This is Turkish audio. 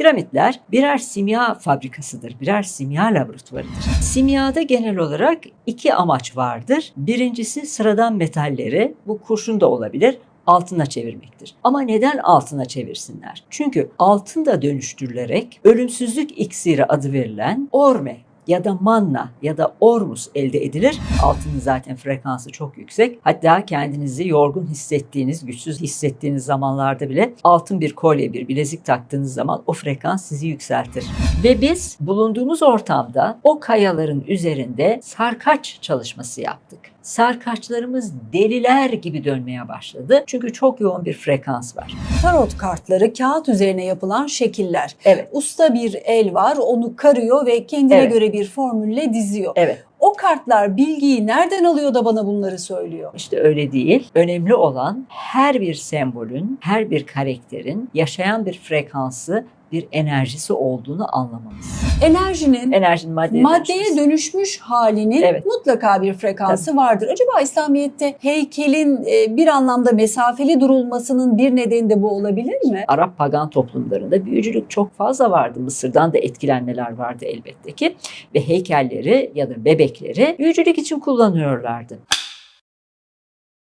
Piramitler birer simya fabrikasıdır, birer simya laboratuvarıdır. Simyada genel olarak iki amaç vardır. Birincisi sıradan metalleri, bu kurşun da olabilir, altına çevirmektir. Ama neden altına çevirsinler? Çünkü altın da dönüştürülerek ölümsüzlük iksiri adı verilen orme ya da manna ya da ormus elde edilir. Altının zaten frekansı çok yüksek. Hatta kendinizi yorgun hissettiğiniz, güçsüz hissettiğiniz zamanlarda bile altın bir kolye, bir bilezik taktığınız zaman o frekans sizi yükseltir. Ve biz bulunduğumuz ortamda o kayaların üzerinde sarkaç çalışması yaptık. Sarkaçlarımız deliler gibi dönmeye başladı. Çünkü çok yoğun bir frekans var. Tarot kartları kağıt üzerine yapılan şekiller. Evet. Usta bir el var, onu karıyor ve kendine Evet. göre bir formülle diziyor. Evet. O kartlar bilgiyi nereden alıyor da bana bunları söylüyor? İşte öyle değil. Önemli olan her bir sembolün, her bir karakterin yaşayan bir frekansı, bir enerjisi olduğunu anlamamız. Enerjinin Enerjinin maddeye, maddeye dönüşmüş halinin Evet. mutlaka bir frekansı vardır. Acaba İslamiyet'te heykelin e, bir anlamda mesafeli durulmasının bir nedeni de bu olabilir mi? Arap pagan toplumlarında büyücülük çok fazla vardı. Mısır'dan da etkilenmeler vardı elbette ki. Ve heykelleri ya da bebekleri büyücülük için kullanıyorlardı.